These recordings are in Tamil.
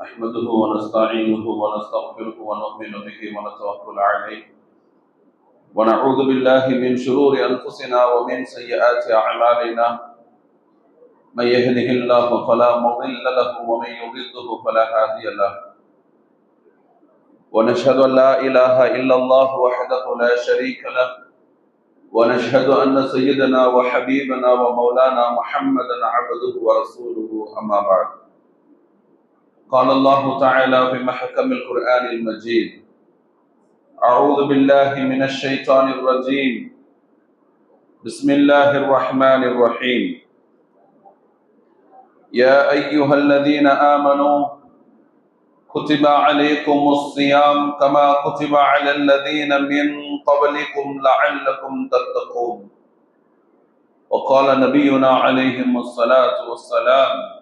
نحمده ونستعينه ونستغفره ونؤمن به ونتوكل عليه. ونعوذ بالله من شرور أنفسنا ومن سيئات أعمالنا. من يهده الله فلا مضل له ومن يضله فلا هادي له. ونشهد أن لا إله إلا الله وحده لا شريك له. ونشهد أن سيدنا وحبيبنا ومولانا محمدا عبده ورسوله، أما بعد. قال الله تعالى في محكم القرآن المجيد أعوذ بالله من الشيطان الرجيم. بسم الله الرحمن الرحيم. يا أيها الذين آمنوا كتب عليكم الصيام كما كتب على الذين من قبلكم لعلكم تتقون. وقال نبينا عليهم الصلاة والسلام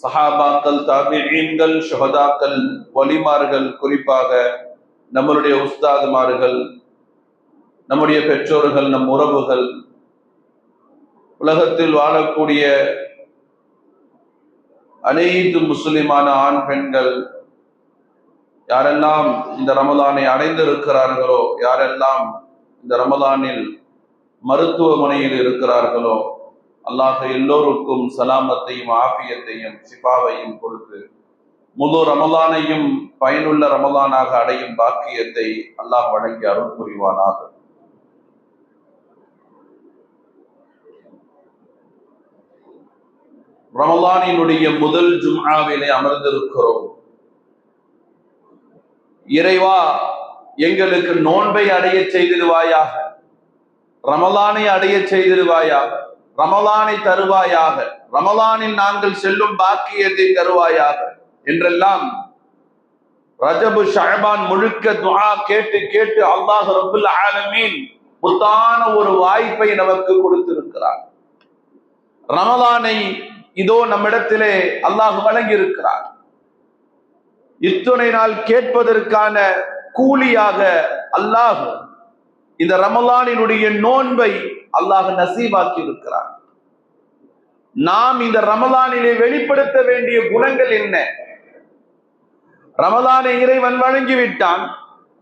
சஹாபாக்கள் தாபிஈன்கள் ஷுஹதாக்கள் வலிமார்கள் குறிப்பாக நம்மளுடைய உஸ்தாதுமார்கள் நம்முடைய பெற்றோர்கள் நம் உறவுகள் உலகத்தில் வாழக்கூடிய அனைத்து முஸ்லிமான ஆண் பெண்கள் யாரெல்லாம் இந்த ரமதானை அடைந்திருக்கிறார்களோ யாரெல்லாம் இந்த ரமதானில் மருத்துவமனையில் இருக்கிறார்களோ அல்லாஹ் எல்லோருக்கும் சலாமத்தையும் ஆபியத்தையும் சிபாவையும் கொடுத்து முழு ரமலானையும் பயனுள்ள ரமலானாக அடையும் பாக்கியத்தை அல்லாஹ் வழங்கி அருள் புரிவானாக. ரமலானினுடைய முதல் ஜும்ஆவிலே அமர்ந்திருக்கிறோம். இறைவா எங்களுக்கு நோன்பை அடைய செய்திருவாயாக ரமலானை அடைய செய்திருவாயாக ரமலானை தருவாயாக ரமலானில் நாங்கள் செல்லும் பாக்கியத்தை தருவாயாக என்றெல்லாம் ரஜபு ஷஹபான் முழுக்க துஆ கேட்டு கேட்டு அல்லாஹ் ரபுல் ஆலமீன் முத்தான ஒரு வாய்ப்பை நமக்கு கொடுத்திருக்கிறார். ரமலானை இதோ நம்மிடத்திலே அல்லாஹ் வழங்கி இருக்கிறார் இத்துணை நாள் கேட்பதற்கான கூலியாக அல்லாஹ் இந்த ரமலானினுடைய நோன்பை அல்லாஹ் நசீபாக்கி இருக்கிறார் நாம் இந்த ரமதானிலே வெளிப்படுத்த வேண்டிய குணங்கள் என்ன? ரமதானை இறைவன் வழங்கிவிட்டான்.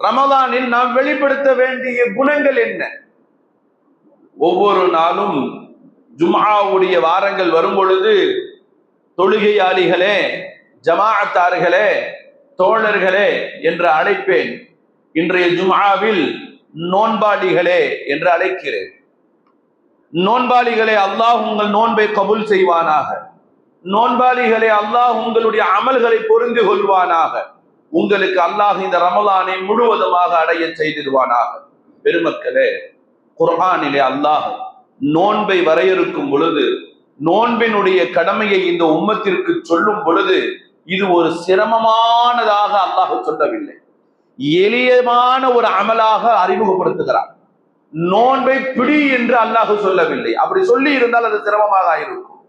ரமதானில் நாம் வெளிப்படுத்த வேண்டிய குணங்கள் என்ன? ஒவ்வொரு நாளும் ஜும்ஆவுடைய வாரங்கள் வரும் பொழுது தொழுகையாளிகளே ஜமாஅத்தார்களே தோழர்களே என்று அழைப்பேன். இன்றைய ஜும்ஹாவில் நோன்பாளிகளே என்று அழைக்கிறேன். நோன்பாளிகளே அல்லாஹ் உங்கள் நோன்பை கபுல் செய்வானாக. நோன்பாளிகளே அல்லாஹ் உங்களுடைய அமல்களை பொருந்து கொள்வானாக. உங்களுக்கு அல்லாஹ் இந்த ரமலானை முழுவதுமாக அடைய செய்திடுவானாக. பெருமக்களே குர்ஆனிலே அல்லாஹ் நோன்பை வரையறுக்கும் பொழுது நோன்பினுடைய கடமையை இந்த உம்மத்திற்கு சொல்லும் பொழுது இது ஒரு சிரமமானதாக அல்லாஹ் சொல்லவில்லை. எளியமான ஒரு அமலாக அறிமுகப்படுத்துகிறார் நோன்பை பிடி என்று அல்லாஹ் சொல்லவில்லை. அப்படி சொல்லி இருந்தால் அது சிரமமாக இருக்கும்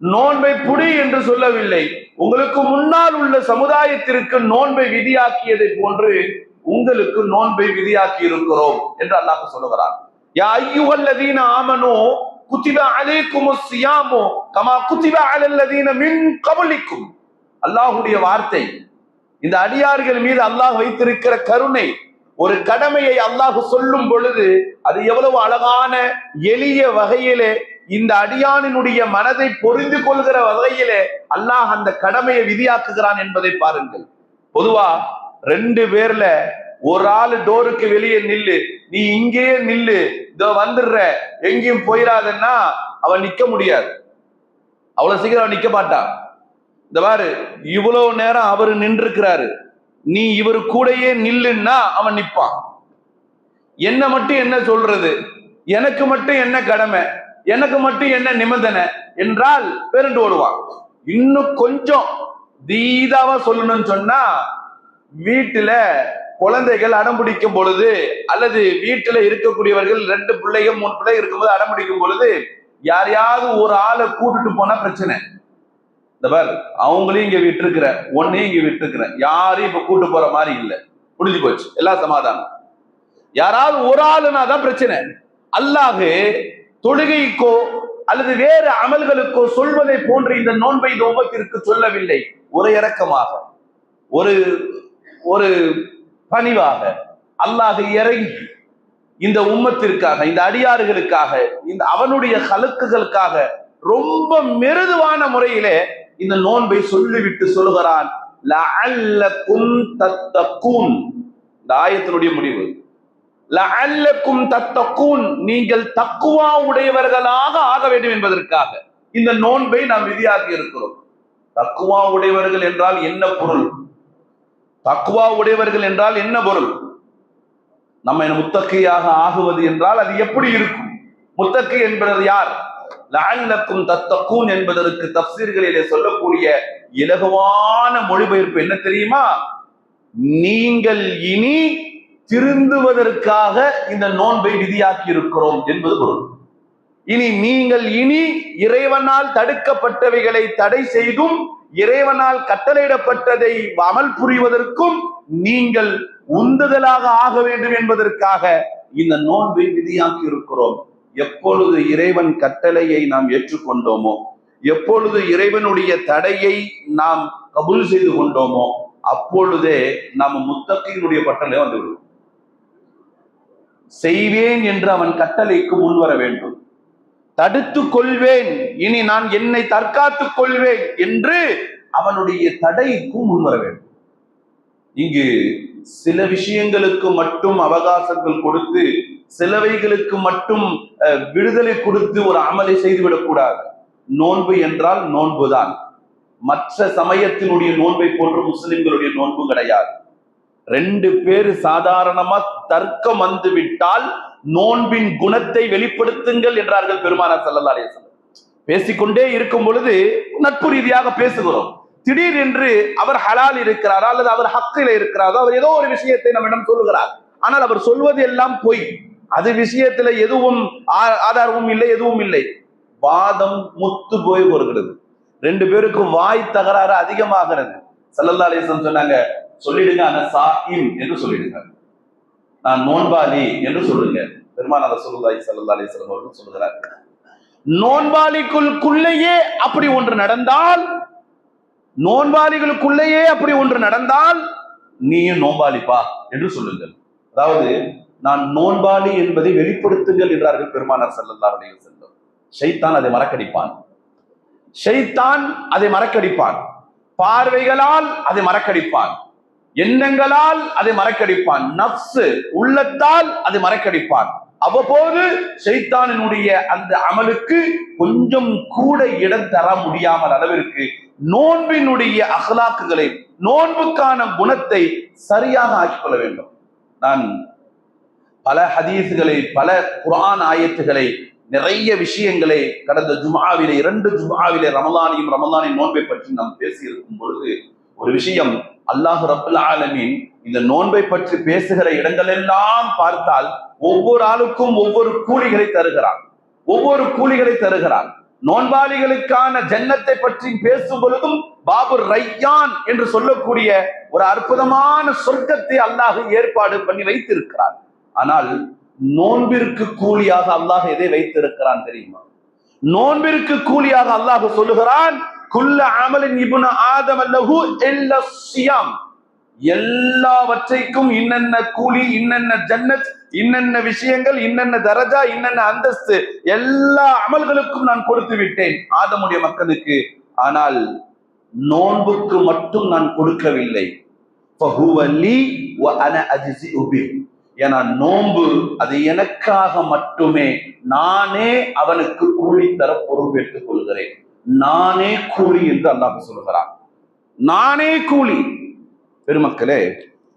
நோன்பை புடி என்று சொல்லவில்லை. உங்களுக்கு முன்னால் உள்ள சமுதாயத்திற்கு நோன்பை விதியாக்கியதை போன்று உங்களுக்கு நோன்பை விதியாக்கி இருக்கிறோம் என்று அல்லாஹ் சொல்லுகிறார் யா ஐயுஹல்லதீன ஆமனு குத்திப அலைக்கும் சியாமு கமா குத்திப அலல்லதீன மின் கபலிக்கும். அல்லாஹ்வுடைய வார்த்தை. இந்த அடியார்கள் மீது அல்லாஹ் வைத்திருக்கிற கருணை ஒரு கடமையை அல்லாஹ் சொல்லும் பொழுது அது எவ்வளவு அழகான எளிய வகையிலே இந்த அடியானினுடைய மனதை பொறிந்து கொள்கிற வகையிலே அல்லாஹ் அந்த கடமையை விதியாக்குகிறான் என்பதை பாருங்கள். பொதுவா ரெண்டு பேர்ல ஒரு ஆளு டோருக்கு வெளியே நில்லு நீ இங்கேயே நில்லு இதோ வந்துடுற எங்கேயும் போயிடாதன்னா அவன் நிக்க முடியாது. அவ்வளவு சீக்கிரம் அவன் நிக்க மாட்டான். இந்த பாரு இவ்வளவு நேரம் அவரு நின்றுக்கிறாரு நீ இவர் கூடயே நில்லுன்னா அவன் நிற்பான் என்ன மட்டும் என்ன சொல்றது? எனக்கு மட்டும் என்ன கடமை? எனக்கு மட்டும் என்ன நிபந்தனை? என்றால் பேருந்து ஓடுவான். இன்னும் கொஞ்சம் தீதாவா சொல்லணும்னு சொன்னா வீட்டுல குழந்தைகள் அடம் பிடிக்கும் பொழுது அல்லது வீட்டுல இருக்கக்கூடியவர்கள் ரெண்டு பிள்ளைகள் மூணு பிள்ளை இருக்கும்போது அடம் பிடிக்கும் பொழுது யாரையாவது ஒரு ஆளை கூட்டுட்டு போனா பிரச்சனை. இந்த பார் அவங்களையும் இங்க விட்டுருக்குறேன் ஒன்னையும் இங்க விட்டுருக்குறேன் யாரையும் இப்ப கூட்டு போற மாதிரி இல்லை. முடிஞ்சு போச்சு? எல்லாம் சமாதானம். யாராவது ஒரு ஆளுனா தான் பிரச்சனை. அல்லாஹ் தொழுகைக்கோ அல்லது வேறு அமல்களுக்கோ சொல்வதை போன்ற இந்த நோன்பை இந்த உமத்திற்கு சொல்லவில்லை. ஒரு இறக்கமாக ஒரு ஒரு பணிவாக. அல்லாஹ் இறங்கி இந்த உம்மத்திற்காக இந்த அடியாறுகளுக்காக இந்த அவனுடைய கலக்குகளுக்காக ரொம்ப மிருதுவான முறையிலே இந்த நோன்பை சொல்லிவிட்டு சொல்லுகிறான் இந்த ஆயத்தினுடைய முடிவு. லஅல்லக்கும் தத்தக்கூன் நீங்கள் தக்குவா உடையவர்களாக ஆக வேண்டும் என்பதற்காக இந்த நோன்பை நாம் விதியாக்கி இருக்கிறோம். தக்குவா உடையவர்கள் என்றால் என்ன பொருள்? தக்குவா உடையவர்கள் என்றால் என்ன பொருள்? நம்ம முத்தக்கையாக ஆகுவது என்றால் அது எப்படி இருக்கும்? முத்தக்கை என்பது யார்? லஅல்லக்கும் தத்தக்கூன் என்பதற்கு தப்சீர்களிலே சொல்லக்கூடிய இலகுவான மொழிபெயர்ப்பு என்ன தெரியுமா? நீங்கள் இனி திருந்துவதற்காக இந்த நோன்பை விதியாக்கி இருக்கிறோம் என்பது பொருள். இனி நீங்கள் இனி இறைவனால் தடுக்கப்பட்டவைகளை தடை செய்தும் இறைவனால் கட்டளையிடப்பட்டதை அமல் புரிவதற்கும் நீங்கள் உந்துதலாக ஆக வேண்டும் என்பதற்காக இந்த நோன்பை விதியாக்கி இருக்கிறோம் எப்பொழுது இறைவன் கட்டளையை நாம் ஏற்றுக்கொண்டோமோ எப்பொழுது இறைவனுடைய தடையை நாம் கபூல் செய்து கொண்டோமோ அப்பொழுதே நாம் முத்தகையினுடைய பட்டளை வந்துவிடும் செய்வேன் என்று அவன் கட்டளைக்கு முன்வர வேண்டும். தடுத்துக் கொள்வேன் இனி நான் என்னை தற்காத்துக் கொள்வேன் என்று அவனுடைய தடைக்கும் முன்வர வேண்டும். இங்கு சில விஷயங்களுக்கு மட்டும் அவகாசங்கள் கொடுத்து சிலவைகளுக்கு மட்டும் அஹ், விடுதலை கொடுத்து ஒரு அமலை செய்துவிடக்கூடாது நோன்பு என்றால் நோன்புதான். மற்ற சமயத்தினுடைய நோன்பை போன்று முஸ்லிம்களுடைய நோன்பு கிடையாது. ரெண்டு பேர் சாதாரணமா தர்க்கம் வந்து விட்டால் நோன்பின் குணத்தை வெளிப்படுத்துங்கள் என்றார்கள் பெருமானார் ஸல்லல்லாஹு அலைஹி பேசிக்கொண்டே இருக்கும் பொழுது நட்பு ரீதியாக பேசுகிறோம். திடீர் என்று அவர் ஹலால் இருக்கிறாரா அல்லது அவர் ஹக்கில இருக்கிறாரோ? அவர் ஏதோ ஒரு விஷயத்தை நம்மிடம் சொல்லுகிறார். ஆனால் அவர் சொல்வது எல்லாம் பொய். அது விஷயத்துல எதுவும் ஆ- ஆதாரமும் இல்லை எதுவும் இல்லை. வாதம் முத்து போய் வருகிறது ரெண்டு பேருக்கும் வாய் தகராறு அதிகமாகிறது. சல்லல்லா அலைஹி சொன்னாங்க சொல்லிடுங்க ஆனா சாஹிம் என்று சொல்லிடுங்க. நான் நோன்பாளி என்று சொல்லுங்க. பெருமான ரசூலுல்லாஹி ஸல்லல்லாஹு அலைஹி அவர்கள் சொல்கிறார் நோன்பாளிக்குள்ளுக்குள்ளேயே அப்படி ஒன்று நடந்தால் நோன்பாளிகளுக்குள்ளேயே அப்படி ஒன்று நடந்தால் நீயும் நோன்பாளிப்பா என்று சொல்லுங்கள். அதாவது நான் நோன்பாளி என்பதை வெளிப்படுத்துங்கள் என்றார்கள் பெருமானார் செல்லல்லா அலைஹி செல்லும் ஷைத்தான் அதை மறக்கடிப்பான். ஷைத்தான் அதை மறக்கடிப்பான். பார்வைகளால் அதை மறக்கடிப்பான். எண்ணங்களால் அதை மறக்கடிப்பான். நப்சு உள்ளத்தால் அதை மறக்கடிப்பான். அவ்வப்போது ஷைத்தானினுடைய அந்த அமலுக்கு கொஞ்சம் கூட இடம் தர முடியாமல் அளவிற்கு நோன்பினுடைய அகலாக்குகளை நோன்புக்கான குணத்தை சரியாக ஆக்கிக்கொள்ள வேண்டும். நான் பல ஹதீஸ்களை பல குரான் ஆயத்துகளை நிறைய விஷயங்களை கடந்த ஜுமாவிலே இரண்டு ஜுமாவிலே ரமலானையும் ரமலானின் நோன்பை பற்றி நாம் பேசியிருக்கும் பொழுது ஒரு விஷயம் அல்லாஹ் ரபுல் ஆலமின் இந்த நோன்பை பற்றி பேசுகிற இடங்களெல்லாம் பார்த்தால் ஒவ்வொரு ஆளுக்கும் ஒவ்வொரு கூலிகளை தருகிறான். ஒவ்வொரு கூலிகளை தருகிறான். நோன்பாளிகளுக்கான ஜன்னத்தை பற்றி பேசும் பொழுதும் பாபு ரையான் என்று சொல்லக்கூடிய ஒரு அற்புதமான சொர்க்கத்தை அல்லாஹ் ஏற்பாடு பண்ணி வைத்திருக்கிறார் ஆனால் நோன்பிற்கு கூலியாக அல்லாஹ் எதை வைத்திருக்கிறான் தெரியுமா? நோன்பிற்கு கூலியாக அல்லாஹ் சொல்லுகிறான் குல்ல அமலின் இப்னு ஆதம் அல்லஹு சியாம் எல்லாவற்றைக்கும் இன்னென்ன கூலி இன்னென்ன ஜன்னத் இன்னென்ன விஷயங்கள் இன்னென்ன தரஜா இன்னென்ன அந்தஸ்து எல்லா அமல்களுக்கும் நான் கொடுத்து விட்டேன் ஆதமுடைய மக்களுக்கு. ஆனால் நோன்புக்கு மட்டும் நான் கொடுக்கவில்லை. ஏன்னா நோன்பு அது எனக்காக மட்டுமே. நானே அவனுக்கு கூலி தர பொறுப்பேற்றுக் கொள்கிறேன் நானே கூலி என்று அல்லாஹ் சொல்கிறான். நானே கூலி. பெருமக்களே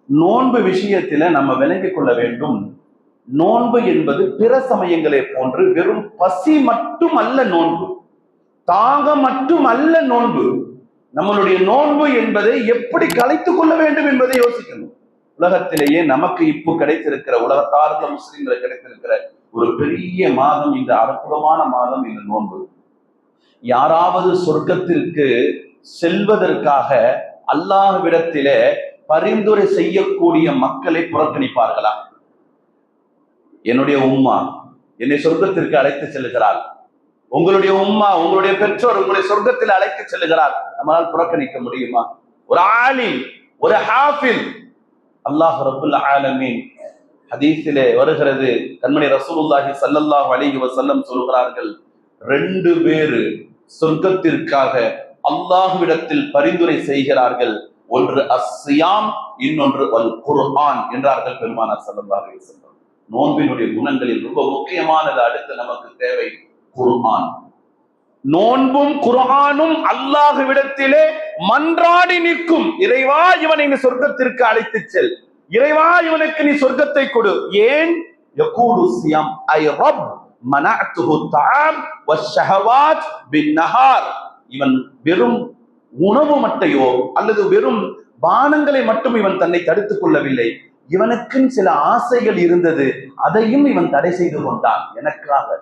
நோன்பு விஷயத்தில நம்ம விளங்கிக் கொள்ள வேண்டும். நோன்பு என்பது பிற சமயங்களை போன்று வெறும் பசி மட்டும் அல்ல நோன்பு. தாக மட்டும் அல்ல நோன்பு. நம்மளுடைய நோன்பு என்பதை எப்படி கலைத்துக் கொள்ள வேண்டும் என்பதை யோசிக்கணும். உலகத்திலேயே நமக்கு இப்போ கிடைத்திருக்கிற உலகத்தார்ந்த முஸ்லிம்களுக்கு கிடைத்திருக்கிற ஒரு பெரிய மாதம் இந்த அற்புதமான மாதம் இந்த நோன்பு. யாராவது சொர்க்கத்திற்கு செல்வதற்காக அல்லாஹ்விடத்திலே பரிந்துரை செய்யக்கூடிய மக்களை புறக்கணிப்பார்களா? என்னுடைய உம்மா என்னை சொர்க்கத்திற்கு அழைத்து செல்லுகிறாள் உங்களுடைய உம்மா உங்களுடைய பெற்றோர் உங்களுடைய சொர்க்கத்தில் அழைத்து செல்லுகிறார் நம்மளால் புறக்கணிக்க முடியுமா? ஒரு ஆலி ஒரு ஹாஃபில் அல்லாஹ் ரபுல் ஆலமீன். ஹதீஸிலே வருகிறது. கண்மணி ரசூலுல்லாஹி சல்லல்லாஹ் அலிஹி வசல்லம் சொல்கிறார்கள் ரெண்டு பேரு சொர்க்கத்திற்காக அல்லாஹுவிடத்தில் பரிந்துரை செய்கிறார்கள். ஒன்று அஸ்ஸியாம் இன்னொன்று அல் குர்ஆன் என்றார்கள் பெருமானார் சல்லல்லாஹ் அலிஹி வஸல்லம். நோன்பினுடைய குணங்களில் ரொம்ப முக்கியமானது அடுத்து நமக்கு தேவை குர்ஆன். நோன்பும் குர்ஆனும் அல்லாஹுவிடத்திலே மன்றாடி நிற்கும். இறைவா இவனை நீ சொர்க்கத்திற்கு அழைத்துச் செல். இறைவா இவனுக்கு நீ சொர்க்கத்தை கொடு. ஏன்? யகூலு சியம் ஐ ரப் மனஅத்துஹு இவன் வெறும் உணவு மட்டையோ அல்லது வெறும் பானங்களை மட்டும் இவன் தன்னை தடுத்துக் கொள்ளவில்லை. இவனுக்கும் சில ஆசைகள் இருந்தது. அதையும் இவன் தடை செய்து கொண்டான். எனக்காக.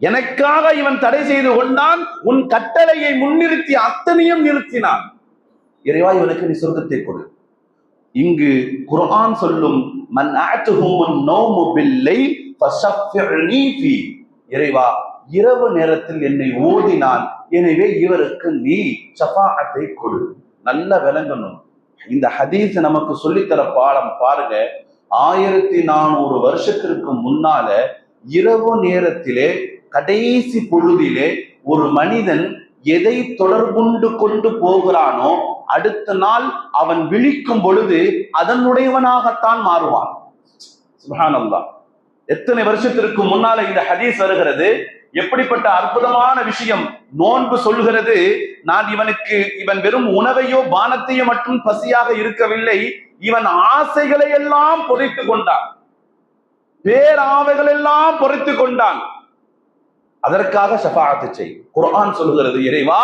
எனக்காக இவன் தடை செய்து கொண்டான் உன் கட்டளையை முன்னிறுத்தி அத்தனையும் நிறுத்தினான். இறைவா இவனுக்கு நீ சொர்க்கத்தை கொடு. இங்கு குரான் சொல்லும் மன் பில்லை இறைவா இரவு நேரத்தில் என்னை ஓதினான் எனவே இவருக்கு நீ சஃபாத்தை கொடு. நல்ல விளங்கணும். இந்த ஹதீஸ் நமக்கு சொல்லித்தர பாடம் பாருங்க. ஆயிரத்தி நானூறு வருஷத்திற்கு முன்னால இரவு நேரத்திலே கடைசி பொழுதிலே ஒரு மனிதன் எதை தொடர்புண்டு கொண்டு போகிறானோ அடுத்த நாள் அவன் விழிக்கும் பொழுது அதனுடையவனாகத்தான் மாறுவான். சுபானந்தா எத்தனை வருஷத்திற்கு முன்னால இந்த ஹதீஸ் வருகிறது? எப்படிப்பட்ட அற்புதமான விஷயம் நோன்பு சொல்கிறது நான் இவனுக்கு இவன் வெறும் உணவையோ பானத்தையோ மட்டும் பசியாக இருக்கவில்லை. இவன் ஆசைகளை எல்லாம் பொறித்து கொண்டான். பேராவைகள் எல்லாம் பொறித்து கொண்டான். அதற்காக ஷஃபாஅத்து செய். குரான் சொல்கிறது இறைவா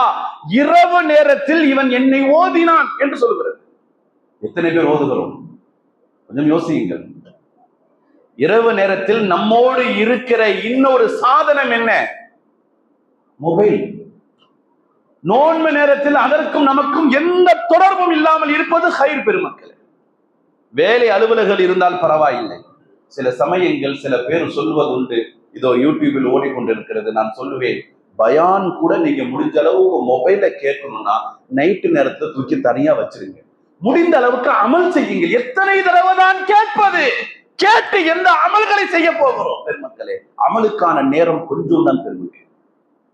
இரவு நேரத்தில் இவன் என்னை ஓதினான் என்று சொல்கிறது எத்தனை பேர் ஓதுகிறோம்? கொஞ்சம் யோசியுங்கள். இரவு நேரத்தில் நம்மோடு இருக்கிற இன்னொரு சாதனம் என்ன? மொபைல். நோன்பு நேரத்தில் அதற்கும் நமக்கும் எந்த தொடர்பும் இல்லாமல் இருப்பது ஹைர் பெருமக்கள். வேலை அலுவலர்கள் இருந்தால் பரவாயில்லை. சில சமயங்கள் சில பேர் சொல்வதுண்டு. இதோ யூடியூபில் ஓடிக்கொண்டிருக்கிறது நான் சொல்லுவேன் பயான் கூட நீங்க முடிஞ்ச அளவுக்கு மொபைல கேட்கணும்னா நைட்டு நேரத்துல தூக்கி தனியா வச்சிருங்க. முடிந்த அளவுக்கு அமல் செய்யுங்கள் எத்தனை தடவை தான் கேட்பது? கேட்டு எந்த அமல்களை செய்ய போகிறோம்? பெருமக்களே அமலுக்கான நேரம் கொஞ்சம் தான் பெருமக்கள்.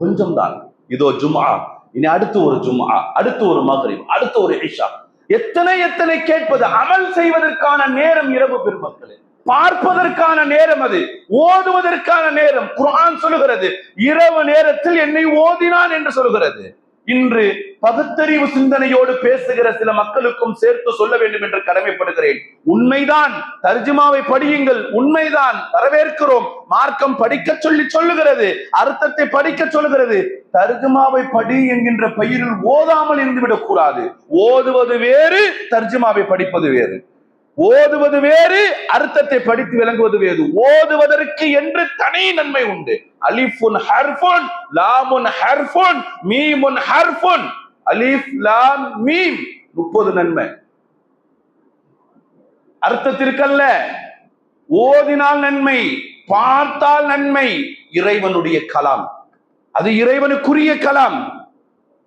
கொஞ்சம் தான். இதோ ஜும்ஆ. இனி அடுத்து ஒரு ஜும்ஆ. அடுத்து ஒரு மகரிப். அடுத்து ஒரு இஷா. எத்தனை எத்தனை கேட்பது அமல் செய்வதற்கான நேரம் இரவு பெருமக்களே. பார்ப்பதற்கான நேரம் அது. ஓதுவதற்கான நேரம். குரான் சொல்லுகிறது. இரவு நேரத்தில் என்னை ஓதினான் என்று சொல்லுகிறது. இன்று பகுத்தறிவு சிந்தனையோடு பேசுகிற சில மக்களுக்கும் சேர்த்து சொல்ல வேண்டும் என்று கடமைப்படுகிறேன். உண்மைதான் தர்ஜுமாவை படியுங்கள் உண்மைதான் வரவேற்கிறோம். மார்க்கம் படிக்க சொல்லி சொல்லுகிறது அர்த்தத்தை படிக்க சொல்லுகிறது. தர்ஜுமாவை படி என்கின்ற பெயரில் ஓதாமல் இருந்து விடக்கூடாது ஓதுவது வேறு தர்ஜுமாவை படிப்பது வேறு. ஓதுவது வேறு அர்த்தத்தை படித்து விளங்குவது வேறு. ஓதுவதற்கு என்று தனி நன்மை உண்டு. அலிஃபுன் ஹர்ஃபுன் லாமுன் ஹர்ஃபுன் மீமுன் ஹர்ஃபுன். அலிஃப் லாம் மீம். முப்பது நன்மை. அர்த்தத்திற்கல்ல. ஓதினால் நன்மை பார்த்தால் நன்மை இறைவனுடைய கலாம். அது இறைவனுக்குரிய கலாம்.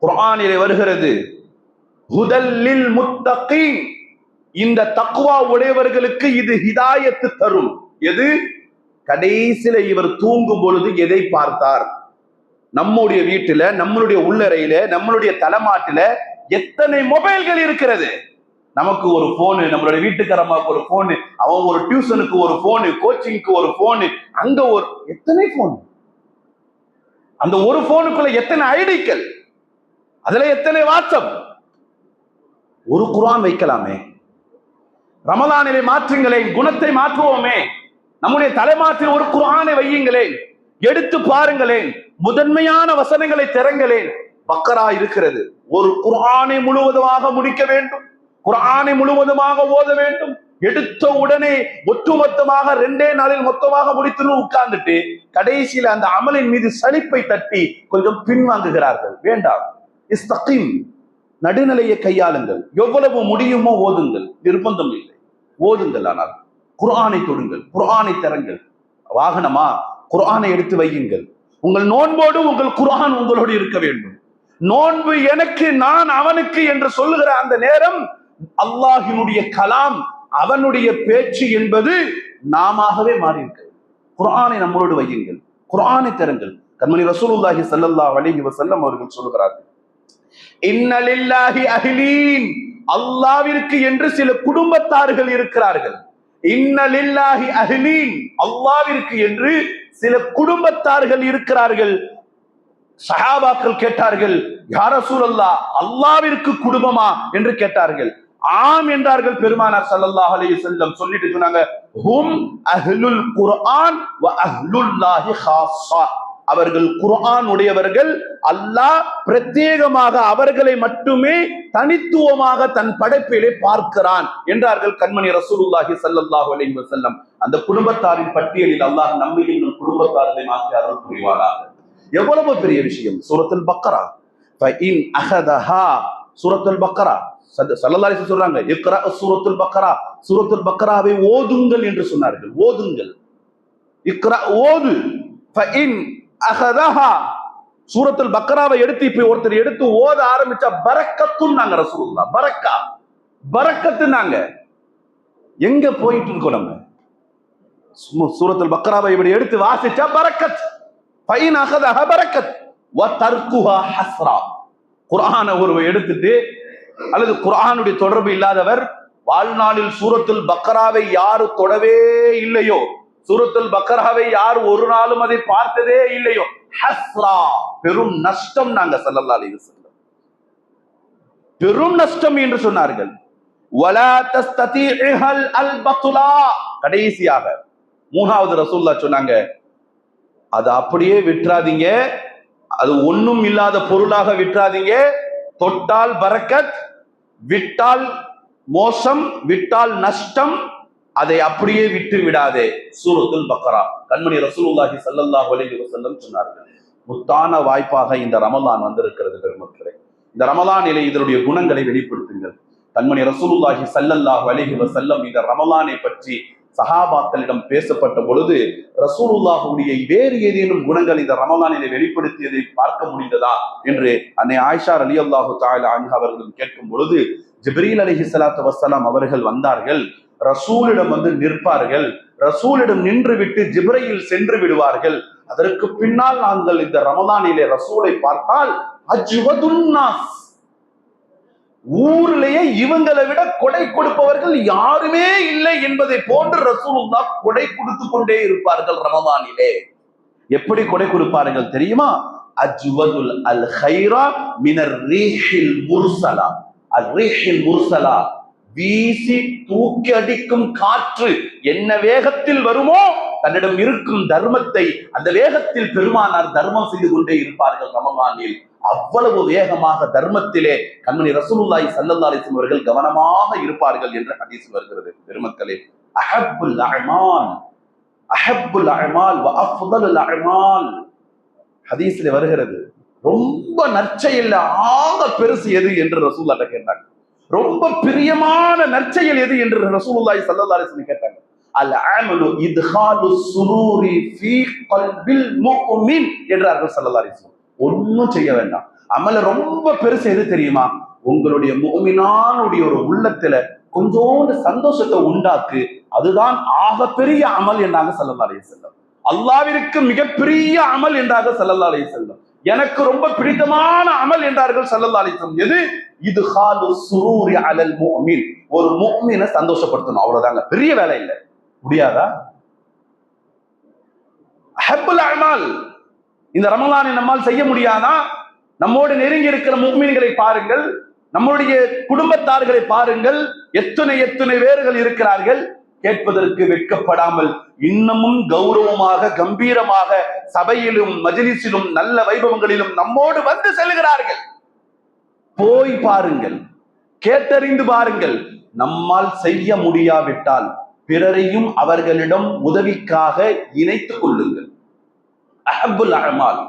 குரானிலே வருகிறது. ஹுதல்லில் முத்தகீன் இந்த தக்குவா உடையவர்களுக்கு இது ஹிதாயத்து தரும். எது? கடைசியில இவர் தூங்கும் பொழுது எதை பார்த்தார்? நம்முடைய வீட்டுல நம்மளுடைய உள்ளறையில நம்மளுடைய தலைமாட்டுல எத்தனை மொபைல்கள் இருக்கிறது? நமக்கு ஒரு போனு நம்மளுடைய வீட்டுக்காரமாவுக்கு ஒரு போனு அவன் ஒரு டியூஷனுக்கு ஒரு போனு கோச்சிங்க்கு ஒரு போனு அங்க ஒரு எத்தனை போன் அந்த ஒரு போனுக்குள்ள எத்தனை ஐடிக்கள்? அதுல எத்தனை வாட்ஸ்அப்? ஒரு குரான் வைக்கலாமே. ரமலானிலே மாற்றுங்களேன் குணத்தை மாற்றுவோமே. நம்முடைய தலைமாற்றில் ஒரு குரானை வையுங்களேன். எடுத்து பாருங்களேன் முதன்மையான வசனங்களை திறங்களேன். பக்கரா இருக்கிறது. ஒரு குரானை முழுவதுமாக முடிக்க வேண்டும். குரானை முழுவதுமாக ஓத வேண்டும். எடுத்த உடனே ஒட்டுமொத்தமாக ரெண்டே நாளில் மொத்தமாக முடித்துன்னு உட்கார்ந்துட்டு கடைசியில அந்த அமலின் மீது சலிப்பை தட்டி கொஞ்சம் பின்வாங்குகிறார்கள். வேண்டாம். இஸ்தகீம். நடுநிலையை கையாளுங்கள். எவ்வளவு முடியுமோ ஓதுங்கள். நிர்பந்தம் இல்லை. ஓதுங்கள் ஆனால். குர்ஆனை தொடுங்கள் குர்ஆனை தரங்கள். வாகனமா குர்ஆனை எடுத்து வையுங்கள். உங்கள் நோன்போடு உங்கள் குர்ஆன் உங்களோடு இருக்க வேண்டும். நோன்பு எனக்கு நான் அவனுக்கு என்று சொல்லுகிற அந்த நேரம் அல்லாஹினுடைய கலாம் அவனுடைய பேச்சு என்பது நாமவே மாறி இருக்கிறது குர்ஆனை நம்மளோடு வையுங்கள் குர்ஆனை தருங்கள். கண்மணி ரசூலுல்லாஹி ஸல்லல்லாஹு அலைஹி வஸல்லம் அவர்கள் சொல்கிறார்கள் இன்னலில்லாஹி அஹிலீன். அல்லாவிற்கு என்று சில குடும்பத்தார்கள் இருக்கிறார்கள். இன்னலில்லாஹி அஹ்லீன். அல்லாவிற்கு என்று சில குடும்பத்தார்கள் இருக்கிறார்கள். சஹாபாக்கள் கேட்டார்கள் யார சூழல்லா அல்லாவிற்கு குடும்பமா? என்று கேட்டார்கள். ஆம் என்றார்கள் பெருமானார் சல்லல்லாஹ் அலைஹி வஸல்லம். சொல்லிட்டு சொன்னாங்க ஹும் அஹ்லுல் குர்ஆன் வ அஹ்லுல்லாஹி ஹாஸா அவர்கள் குர்ஆன் உடையவர்கள் அல்லாஹ் பிரத்யேகமாக அவர்களை மட்டுமே தனித்துவமாக தன் படைப்பிலே பார்க்கிறான் என்றார்கள் கண்மணி ரசூலுல்லாஹி ஸல்லல்லாஹு அலைஹி வஸல்லம். அந்த குடும்பத்தாரின் பட்டியலில் அல்லாஹ் நம்மை இன்னும் குடும்பத்தாரரை மாற்றி அருள் புரிவாராக எவ்வளவு பெரிய விஷயம்? சூரத்துல் பக்கரா ஃபஇன் அஹதஹா. சூரத்துல் பக்கரா சல்லல்லாஹு சொல்றாங்க இக்ரா சூரத்துல் பக்கரா சூரத்துல் பக்கராவை ஓதுங்கள் என்று சொன்னார்கள். ஓதுங்கள். இக்ரா ஓது. அகதஹா அஹதஹா பக்கராவை எடுத்து இப்ப ஒருத்தர் எடுத்து ஓத ஆரம்பிச்சா பரக்கத்தும் நாங்க ரசூல்லா பரக்கா. பரக்கத்து நாங்க எங்க போயிட்டு இருக்கோம் நம்ம? சூ- பக்கராவை இப்படி எடுத்து வாசிச்சா பரக்கத். பைன் அகதஹ பரக்கத். வ தர்குஹா ஹஸ்ரா. குரானை ஒருவர் எடுத்துட்டு அல்லது குரானுடைய தொடர்பு இல்லாதவர் வாழ்நாளில் சூரத்தில் பக்கராவை யாரு தொடவே இல்லையோ சூரத்துல் பக்கராவை யார் ஒரு நாளும் அதை பார்த்ததே இல்லையோ? ஹஸ்ரா. பெரும் நஷ்டம் நாங்க ஸல்லல்லாஹு அலைஹி வஸல்லம். பெரும் நஷ்டம் என்று சொன்னார்கள். அல் கடைசியாக மூணாவது ரசூல்லா சொன்னாங்க அதை அப்படியே விட்டுறாதீங்க. அது ஒண்ணும் இல்லாத பொருளாக விட்டுறாதீங்க. தொட்டால் பரக்கத் விட்டால் மோசம் விட்டால் நஷ்டம் அதை அப்படியே விட்டு விடாதே. சூரத்துல் பக்கரா. கண்மணி ரசூலுல்லாஹி ஸல்லல்லாஹு அலைஹி வஸல்லம் சொன்னார்கள். முத்தான வாய்ப்பாக இந்த ரமலான் வந்திருக்கிறது பெருமக்களே. இந்த ரமலானிலே இதனுடைய குணங்களை வெளிப்படுத்துங்கள். கண்மணி ரசூலுல்லாஹி ஸல்லல்லாஹு அலைஹி வஸல்லம் இந்த ரமலானை பற்றி சஹாபாக்களிடம் பேசப்பட்ட பொழுது ரசூலுல்லாஹுடைய வேறு ஏதேனும் குணங்கள் இந்த ரமலானிலே வெளிப்படுத்தியதை பார்க்க முடிந்ததா என்று அன்னை ஆயிஷா அலி அல்லாஹு தாலா அவர்களும் அவர்களிடம் கேட்கும் பொழுது ஜிப்ரீல் அலிஹி சலாத்து வசலாம் அவர்கள் வந்தார்கள். ரசூலிடம் வந்து நிற்பார்கள். ரசூலிடம் நின்று விட்டு ஜிப்ரையில் சென்று விடுவார்கள். அதற்கு பின்னால் நாங்கள் இந்த ரமதானிலே ரசூலை பார்த்தால் அஜ்வதுன்னாஸ் ஊரிலேயே இவங்களை விட கொடை கொடுப்பவர்கள் யாருமே இல்லை என்பதை போன்று ரசூலுல்லா கொடை கொடுத்து கொண்டே இருப்பார்கள் ரமதானிலே. எப்படி கொடை கொடுப்பார்கள் தெரியுமா? அஜ்வதுல் அல் ஹைரா மினர் ரீஹில் முர்சலா. அல் ரீஹில் முர்சலா. வீசி தூக்கி அடிக்கும் காற்று என்ன வேகத்தில் வருமோ தன்னிடம் இருக்கும் தர்மத்தை அந்த வேகத்தில் பெருமானார் தர்மம் செய்து கொண்டே இருப்பார்கள் ரமமானில் அவ்வளவு வேகமாக தர்மத்திலே கண்மணி ரசூலுல்லாய் ஸல்லல்லாஹு அலைஹி அவர்கள் கவனமாக இருப்பார்கள் என்று ஹதீஸ் வருகிறது பெருமக்களே. அஹப்புல் அஹமான் அஹப்புல் அஹமால் வ அஃதலுல் ஹதீஸ்ல வருகிறது ரொம்ப நற்செயல்ல ஆக பெருசு எது என்று ரசூலுல்லாஹ் கேட்டாங்க. ரொம்ப பிரியமான நற்செயல் எது என்று ரசூலுல்லாஹி ஸல்லல்லாஹு அலைஹி வஸல்லம் கேட்டாங்க. அல் அமலு இத்ஹாலு சுரூரி ஃபீ கல்பில் முஃமின் என்றார்கள் ஸல்லல்லாஹு அலைஹி வஸல்லம். ஒன்னும் செய்ய வேண்டாம். அமல ரொம்ப பெருசு எது தெரியுமா? உங்களுடைய முகமினானுடைய ஒரு உள்ளத்துல கொஞ்சோண்டு சந்தோஷத்தை உண்டாக்கு. அதுதான் ஆகப்பெரிய அமல் என்றாங்க ஸல்லல்லாஹு அலைஹி வஸல்லம். அல்லாவிற்கு மிகப்பெரிய அமல் என்றார்கள் ஸல்லல்லாஹு அலைஹி வஸல்லம். எனக்கு ரொம்ப பிடித்தமான அமல் என்றார்கள் சல்லல்லா அலிசம் எது? இது ஹாலு சுரூரி அலல் மோமின் ஒரு மோமினை சந்தோஷப்படுத்தணும். அவ்வளவுதாங்க. பெரிய வேலை இல்லை. முடியாதா? ஹப்புல் அமால். இந்த ரமலானை நம்மால் செய்ய முடியாதா? நம்மோடு நெருங்கி இருக்கிற முக்மீன்களை பாருங்கள். நம்முடைய குடும்பத்தார்களை பாருங்கள். எத்தனை எத்தனை பேர்கள் இருக்கிறார்கள். கேட்பதற்கு வெட்கப்படாமல் இன்னமும் கௌரவமாக கம்பீரமாக சபையிலும் மஜிலிசிலும் நல்ல வைபவங்களிலும் நம்மோடு வந்து செல்கிறார்கள். போய் பாருங்கள். கேட்டறிந்து பாருங்கள். நம்மால் செய்ய முடியாவிட்டால் பிறரையும் அவர்களிடம் உதவிக்காக இணைத்துக் கொள்ளுங்கள். அஹபுல் அமால்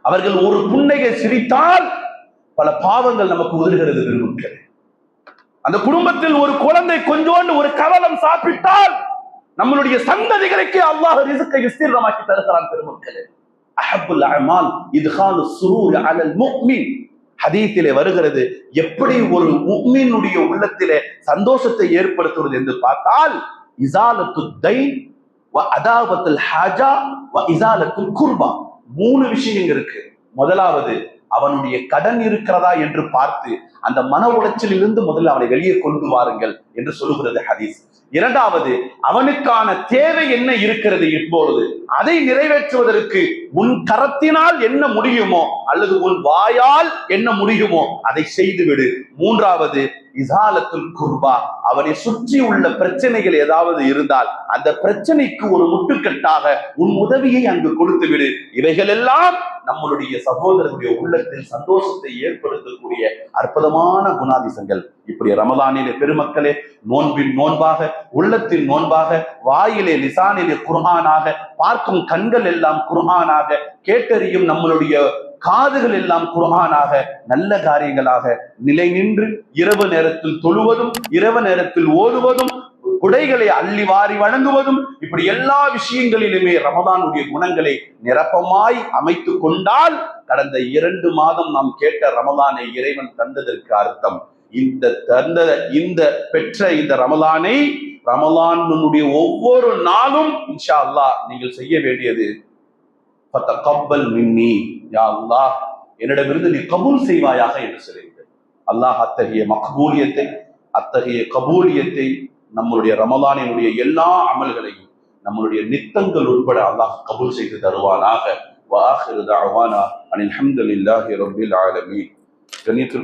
அவர்கள் ஒரு புன்னகை சிரித்தால் பல பாவங்கள் நமக்கு உதிர்கிறது பெருமக்களே. அந்த குடும்பத்தில் ஒரு குழந்தை கொஞ்சோண்டு ஒரு கவலம் சாப்பிட்டால் நம்மளுடைய சந்ததிகளுக்கு அல்லாஹ் ரிசுக்கை விஸ்தீர்ணமாக்கி தருகிறான் பெருமக்களே. அஹபுல் அமால் இதுகாலு சுரூர் அலல் முக்மின். ஹதீத்திலே வருகிறது எப்படி ஒரு முக்மீனுடைய உள்ளத்திலே சந்தோஷத்தை ஏற்படுத்துவது என்று பார்த்தால் இசாலத்து தை அதாவத்தில் ஹாஜா இசாலத்துல் குர்பா. மூணு விஷயங்கள் இருக்கு. முதலாவது அவனுடைய கடன் இருக்கிறதா என்று பார்த்து அந்த மன உளைச்சலில் இருந்து முதல்ல அவனை வெளியே கொண்டு வாருங்கள் என்று சொல்லுகிறது ஹதீஸ். இரண்டாவது அவனுக்கான தேவை என்ன இருக்கிறது இப்பொழுது? அதை நிறைவேற்றுவதற்கு உன் கரத்தினால் என்ன முடியுமோ அல்லது உன் வாயால் என்ன முடியுமோ அதை செய்துவிடு. மூன்றாவது இசாலத்துல் குர்பா. அவனை சுற்றி உள்ள பிரச்சனைகள் ஏதாவது இருந்தால் அந்த பிரச்சனைக்கு ஒரு முட்டுக்கட்டாக உன் உதவியை அங்கு கொடுத்து விடு இவைகள் எல்லாம் நம்மளுடைய சகோதரனுடைய உள்ளத்தில் சந்தோஷத்தை ஏற்படுத்தக்கூடிய அற்புதமான குணாதிசங்கள் இப்படி ரமதானிலே பெருமக்களே நோன்பின் நோன்பாக உள்ளத்தின் நோன்பாக வாயிலே லிசானிலே குர்ஹானாக பார்க்கும் கண்கள் எல்லாம் குர்ஹானாக கேட்டறியும் நம்மளுடைய காதுகள் எல்லாம் குர்ஹானாக நல்ல காரியங்களாக நிலை நின்று இரவு நேரத்தில் தொழுவதும் இரவு நேரத்தில் ஓதுவதும் குடைகளை அள்ளி வாரி வழங்குவதும் இப்படி எல்லா விஷயங்களிலுமே ரமதானுடைய குணங்களை நிரப்பமாய் அமைத்து கொண்டால் கடந்த இரண்டு மாதம் நாம் கேட்ட ரமதானை இறைவன் தந்ததற்கு அர்த்தம். இந்த தந்த இந்த பெற்ற இந்த ரமலானை ரமலானுடைய ஒவ்வொரு நாளும் இன்ஷா அல்லாஹ் நீங்கள் செய்ய வேண்டியது. கப்பல் மின்னி யா அல்லாஹ் என்னிடமிருந்து நீ கபூல் செய்வாயாக என்று சொல்லுங்கள். அல்லாஹ் அத்தகைய மக்பூலியத்தை அத்தகைய கபூலியத்தை நம்மளுடைய ரமலானினுடைய எல்லா அமல்களையும் நம்மளுடைய நித்தங்கள் உட்பட அல்லாஹ் கபூல் செய்து தருவானாக. வாஹிரு தாவானா அனில் ஹம்துலில்லாஹி ரபில் ஆலமி கண்ணியத்திற்கு